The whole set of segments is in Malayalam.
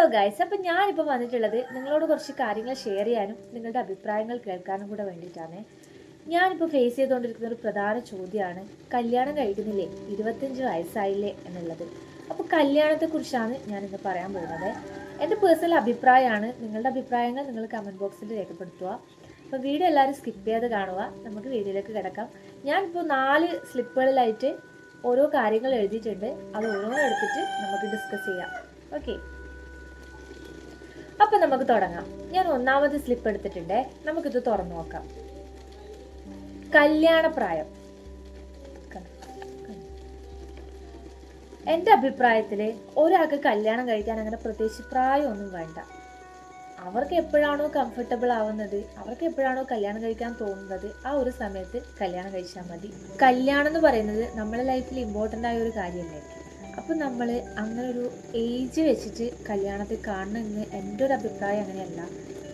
ഹലോ ഗൈസ് അപ്പം ഞാനിപ്പോൾ വന്നിട്ടുള്ളത് നിങ്ങളോട് കുറച്ച് കാര്യങ്ങൾ ഷെയർ ചെയ്യാനും നിങ്ങളുടെ അഭിപ്രായങ്ങൾ കേൾക്കാനും കൂടെ വേണ്ടിയിട്ടാണ്. ഞാനിപ്പോൾ ഫേസ് ചെയ്തുകൊണ്ടിരിക്കുന്ന ഒരു പ്രധാന ചോദ്യമാണ് കല്യാണം കഴിക്കുന്നില്ലേ? ഇരുപത്തഞ്ച് വയസ്സായില്ലേ എന്നുള്ളത്. അപ്പോൾ കല്യാണത്തെക്കുറിച്ചാണ് ഞാനിന്ന് പറയാൻ പോകുന്നത്. എന്റെ പേഴ്സണൽ അഭിപ്രായമാണ് നിങ്ങളുടെ അഭിപ്രായങ്ങൾ നിങ്ങൾ കമന്റ് ബോക്സിൽ രേഖപ്പെടുത്തുക. അപ്പോൾ വീഡിയോ എല്ലാവരും സ്കിപ്പ് ചെയ്ത് കാണുക. നമുക്ക് വീഡിയോയിലേക്ക് കിടക്കാം. ഞാനിപ്പോൾ നാല് സ്ലിപ്പുകളിലായിട്ട് ഓരോ കാര്യങ്ങൾ എഴുതിയിട്ടുണ്ട്. അത് ഓരോന്നും എടുത്തിട്ട് നമുക്ക് ഡിസ്കസ് ചെയ്യാം. ഓക്കെ അപ്പൊ നമുക്ക് തുടങ്ങാം. ഞാൻ ഒന്നാമത് സ്ലിപ്പ് എടുത്തിട്ടുണ്ട്. നമുക്കിത് തുറന്നു നോക്കാം. കല്യാണപ്രായം. എന്റെ അഭിപ്രായത്തിൽ ഒരാൾക്ക് കല്യാണം കഴിക്കാൻ അങ്ങനെ പ്രത്യേകിച്ച് പ്രായമൊന്നും വേണ്ട. അവർക്ക് എപ്പോഴാണോ കംഫർട്ടബിൾ ആവുന്നത് അവർക്ക് എപ്പോഴാണോ കല്യാണം കഴിക്കാൻ തോന്നുന്നത് ആ ഒരു സമയത്ത് കല്യാണം കഴിച്ചാൽ മതി. കല്യാണം എന്ന് പറയുന്നത് നമ്മുടെ ലൈഫിൽ ഇമ്പോർട്ടന്റ് ആയ ഒരു കാര്യമല്ലേ? അപ്പം നമ്മൾ അങ്ങനെ ഒരു ഏജ് വെച്ചിട്ട് കല്യാണത്തിൽ കാണണമെന്ന് എന്റെ ഒരു അഭിപ്രായം അങ്ങനെയല്ല.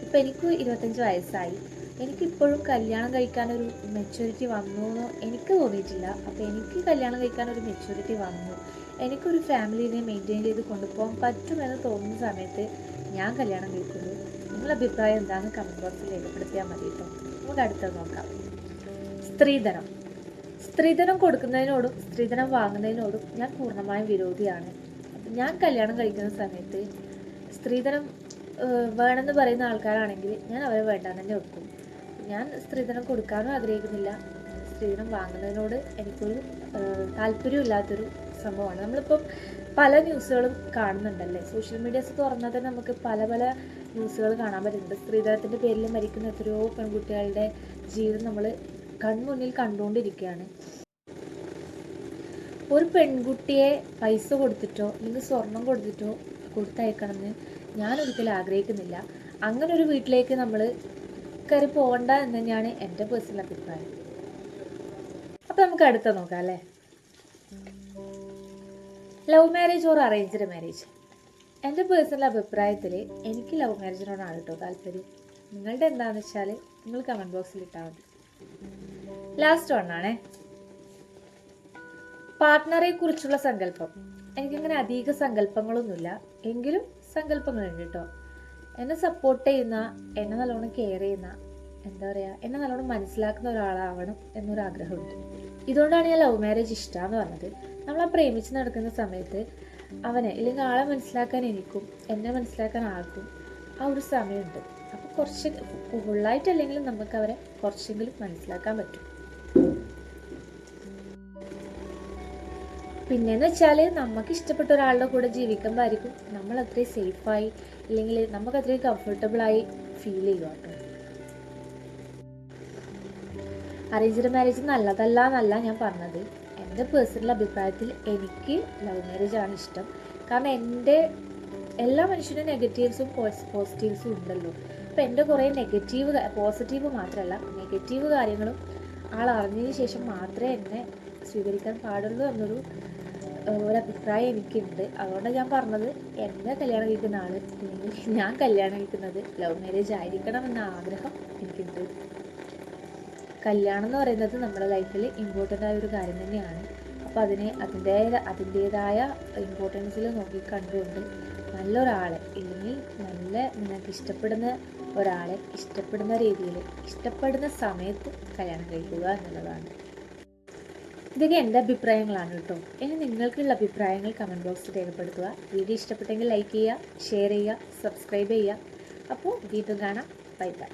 ഇപ്പം എനിക്ക് ഇരുപത്തഞ്ച് വയസ്സായി. എനിക്കിപ്പോഴും കല്യാണം കഴിക്കാനൊരു മെച്യൂരിറ്റി വന്നു എന്ന് എനിക്ക് തോന്നിയിട്ടില്ല. അപ്പോൾ എനിക്ക് കല്യാണം കഴിക്കാനൊരു മെച്യൂരിറ്റി വന്നു. എനിക്കൊരു ഫാമിലിനെ മെയിന്റെയിൻ ചെയ്ത് കൊണ്ടുപോകാൻ പറ്റുമെന്ന് തോന്നുന്ന സമയത്ത് ഞാൻ കല്യാണം കഴിക്കുന്നു. നിങ്ങളുടെ അഭിപ്രായം എന്താണെന്ന് കമന്റ് ബോക്സിൽ രേഖപ്പെടുത്തിയാൽ മതി കേട്ടോ നമുക്ക് അടുത്തത് നോക്കാം. സ്ത്രീധനം. സ്ത്രീധനം കൊടുക്കുന്നതിനോടും സ്ത്രീധനം വാങ്ങുന്നതിനോടും ഞാൻ പൂർണമായും വിരോധിയാണ്. ഞാൻ കല്യാണം കഴിക്കുന്ന സമയത്ത് സ്ത്രീധനം വേണമെന്ന് പറയുന്ന ആൾക്കാരാണെങ്കിൽ ഞാൻ അവരെ വേണ്ടാന്ന് തന്നെ വെക്കും. ഞാൻ സ്ത്രീധനം കൊടുക്കാനും ആഗ്രഹിക്കുന്നില്ല. സ്ത്രീധനം വാങ്ങുന്നതിനോട് എനിക്കൊരു താല്പര്യമില്ലാത്തൊരു സംഭവമാണ്. നമ്മളിപ്പം പല ന്യൂസുകളും കാണുന്നുണ്ടല്ലേ? സോഷ്യൽ മീഡിയാസ് തുറന്നാൽ തന്നെ നമുക്ക് പല പല ന്യൂസുകൾ കാണാൻ പറ്റുന്നുണ്ട്. സ്ത്രീധനത്തിന്റെ പേരിൽ മരിക്കുന്ന എത്രയോ പെൺകുട്ടികളുടെ ജീവിതം നമ്മൾ കൺമുന്നിൽ കണ്ടുകൊണ്ടിരിക്കുകയാണ്. ഒരു പെൺകുട്ടിയെ പൈസ കൊടുത്തിട്ടോ അല്ലെങ്കിൽ സ്വർണം കൊടുത്തിട്ടോ കൊടുത്തയക്കണമെന്ന് ഞാൻ ഒരിക്കലും ആഗ്രഹിക്കുന്നില്ല. അങ്ങനെ ഒരു വീട്ടിലേക്ക് നമ്മൾ കയറി പോകണ്ട എന്ന് തന്നെയാണ് എന്റെ പേഴ്സണൽ അഭിപ്രായം. അപ്പം നമുക്ക് അടുത്ത നോക്കാം അല്ലേ? Love marriage or arranged marriage എന്റെ പേഴ്സണൽ അഭിപ്രായത്തിൽ എനിക്ക് ലവ് മാരേജിനോടാണ് കേട്ടോ താല്പര്യം. നിങ്ങളുടെ എന്താണെന്ന് വെച്ചാൽ നിങ്ങൾ കമന്റ് ബോക്സിൽ ഇട്ടാൽ മതി. ലാസ്റ്റ് വണ്ണാണേ പാർട്ട്ണറെ കുറിച്ചുള്ള സങ്കല്പം. എനിക്കങ്ങനെ അധിക സങ്കല്പങ്ങളൊന്നുമില്ല. എങ്കിലും സങ്കല്പങ്ങളുണ്ട് കേട്ടോ. എന്നെ സപ്പോർട്ട് ചെയ്യുന്ന എന്നെ നല്ലോണം കെയർ ചെയ്യുന്ന എന്താ പറയുക എന്നെ നല്ലോണം മനസ്സിലാക്കുന്ന ഒരാളാവണം എന്നൊരു എന്നൊരാഗ്രഹമുണ്ട് ഇതുകൊണ്ടാണ് ഞാൻ ലവ് മാരേജ് ഇഷ്ടമെന്ന് പറഞ്ഞത്. നമ്മൾ ആ പ്രേമിച്ച് നടക്കുന്ന സമയത്ത് അവനെ ഇല്ലെങ്കിൽ ആളെ മനസ്സിലാക്കാൻ എനിക്കും എന്നെ മനസ്സിലാക്കാൻ ആൾക്കും ആ ഒരു സമയമുണ്ട്. അപ്പോൾ കുറച്ച് ഫുള്ളായിട്ടല്ലെങ്കിലും നമുക്ക് അവരെ കുറച്ചെങ്കിലും മനസ്സിലാക്കാൻ പറ്റും. പിന്നെന്ന് വെച്ചാൽ നമുക്ക് ഇഷ്ടപ്പെട്ട ഒരാളുടെ കൂടെ ജീവിക്കുമ്പോഴായിരിക്കും നമ്മൾ അത്രയും സേഫായി അല്ലെങ്കിൽ നമുക്ക് അത്രയും കംഫർട്ടബിളായി ഫീൽ ചെയ്യുക കേട്ടോ. അറേഞ്ച്ഡ് മാരേജ് നല്ലതല്ല എന്നല്ല ഞാൻ പറഞ്ഞത്. എന്റെ പേഴ്സണൽ അഭിപ്രായത്തിൽ എനിക്ക് ലവ് മാരേജ് ആണ് ഇഷ്ടം. കാരണം എന്റെ എല്ലാ മനുഷ്യനും നെഗറ്റീവ്സും പോസിറ്റീവ്സും ഉണ്ടല്ലോ. അപ്പം എന്റെ കുറേ നെഗറ്റീവ് പോസിറ്റീവ് മാത്രമല്ല നെഗറ്റീവ് കാര്യങ്ങളും ആൾ അറിഞ്ഞതിന് ശേഷം മാത്രമേ എന്നെ സ്വീകരിക്കാൻ പാടുള്ളൂ എന്നൊരു ഒരു അഭിപ്രായം എനിക്കുണ്ട്. അതുകൊണ്ടാണ് ഞാൻ പറഞ്ഞത് എന്നെ കല്യാണം കഴിക്കുന്ന ആൾ അല്ലെങ്കിൽ ഞാൻ കല്യാണം കഴിക്കുന്നത് ലവ് മാരേജ് ആയിരിക്കണം എന്ന ആഗ്രഹം എനിക്കുണ്ട്. കല്യാണം എന്ന് പറയുന്നത് നമ്മുടെ ലൈഫിൽ ഇമ്പോർട്ടന്റ് ആയ ഒരു കാര്യം തന്നെയാണ്. അപ്പോൾ അതിനെ അതിന്റെ അതിന്റേതായ ഇമ്പോർട്ടൻസിൽ നോക്കി കണ്ടുകൊണ്ട് നല്ലൊരാളെ ഇല്ലെങ്കിൽ നല്ല നിനക്ക് ഇഷ്ടപ്പെടുന്ന ഒരാളെ ഇഷ്ടപ്പെടുന്ന രീതിയിൽ ഇഷ്ടപ്പെടുന്ന സമയത്ത് കല്യാണം കഴിക്കുക എന്നുള്ളതാണ്. ഇതൊക്കെ എന്റെ അഭിപ്രായങ്ങളാണ് കേട്ടോ. ഇനി നിങ്ങൾക്കുള്ള അഭിപ്രായങ്ങൾ കമന്റ് ബോക്സിൽ രേഖപ്പെടുത്തുക. വീഡിയോ ഇഷ്ടപ്പെട്ടെങ്കിൽ ലൈക്ക് ചെയ്യുക ഷെയർ ചെയ്യുക സബ്സ്ക്രൈബ് ചെയ്യുക. അപ്പോൾ വീണ്ടും കാണാം. Bye bye